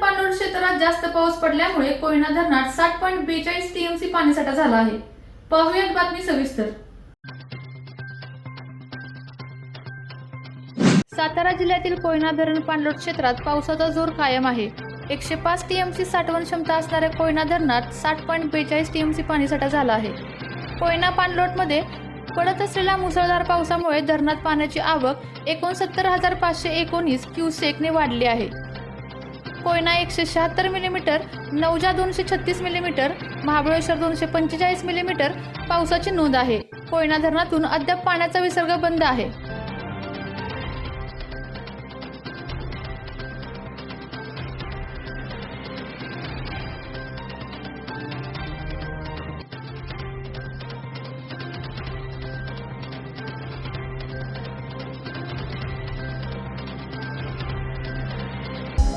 क्षेत्रात जास्त पाऊस पडल्यामुळे कोयना धरणात साठ पॉईंट बेचाळीस टीएमसी पाणीसाठा झाला आहे. पाहुयात बातमी सविस्तर. सातारा जिल्ह्यातील कोयना धरण पाणलोट क्षेत्रात पावसाचा जोर कायम आहे. एकशे पाच टीएमसी साठवण क्षमता असणाऱ्या कोयना धरणात साठ पॉईंट बेचाळीस टीएमसी पाणीसाठा झाला आहे. कोयना पाणलोटमध्ये पडत असलेल्या मुसळधार पावसामुळे धरणात पाण्याची आवक एकोणसत्तर हजार पाचशे एकोणीस क्युसेकने वाढली आहे. कोयना एकशे शहात्तर मिलीमीटर नवजा दोनशे छत्तीस मिलीमीटर महाबळेश्वर दोनशे पंचेचाळीस मिलीमीटर पावसाची नोंद आहे. कोयना धरणातून अद्याप पाण्याचा विसर्ग बंद आहे.